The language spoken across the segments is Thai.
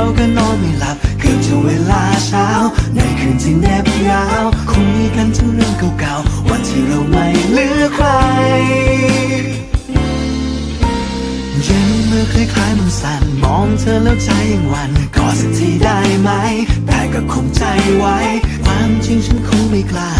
เราก็นอนไม่หลับเกือบจะเวลาเช้า ในคืนที่แนบยาวคุยกันถึงเรื่องเก่าๆ วันที่เราไม่เหลือใครเย็นเมื่อคล้ายๆมันสั่นมองเธอแล้วใจยังวันกอสักทีได้ไหม แต่ก็คงใจไว้ ความจริงฉันคงไม่กล้า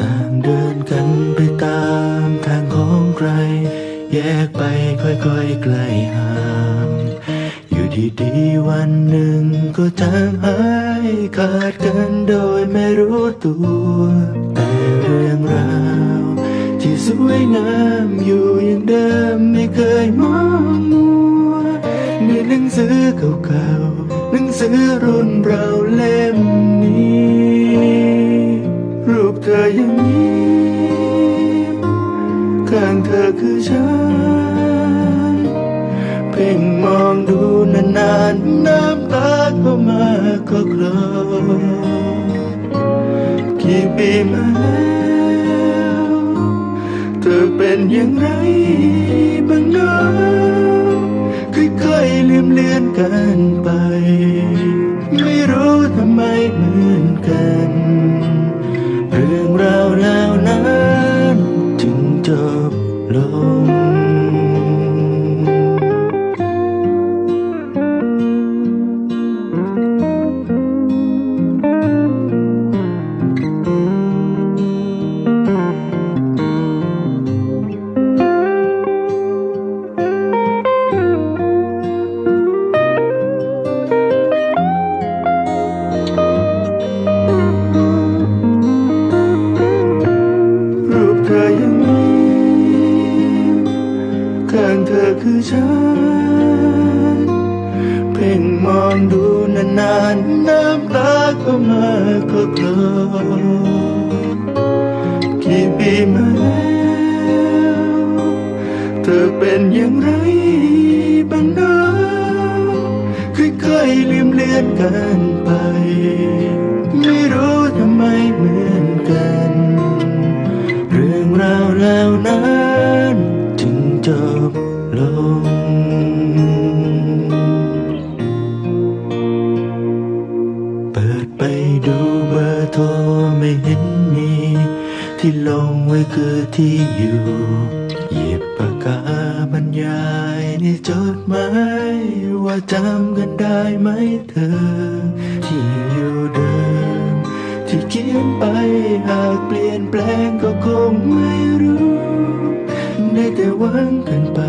ต่างเดินกันไปตามทางของใคร แยกไปค่อยๆไกลห่างอยู่ดีๆวันหนึ่งก็จางหายขาดกันโดยไม่รู้ตัว แต่เรื่องราวที่สวยงามอยู่อย่างเดิมไม่เคยมองมัวในหนังสือเก่าๆหนังสือรุ่นเราเล่มนี้ เธอยังยิ้มข้างเธอคือฉัน เพ่งมองดูนานๆน้ำตาก็มาก็คลอกี่ปีมาแล้วเธอเป็นอย่างไรบ้างเนาะค่อยๆลืมเลือนกันไป คือฉัน เพ่งมองดูนานๆน้ำตาก็มาก็คลอกี่ปีมาแล้วเธอเป็นอย่างไรบ้างนะค่อยๆลืมเลือนกันไป ไม่รู้ทำไมเหมือนกัน เรื่องราวแล้วนั้น ไม่เห็นมี ที่ลงไว้คือที่อยู่ หยิบปากกาบรรยายในจดหมายว่าจำกันได้ไหมเธอ ที่อยู่เดิม ที่เขียนไปหากเปลี่ยนแปลงก็คงไม่รู้ ได้แต่หวังกันไป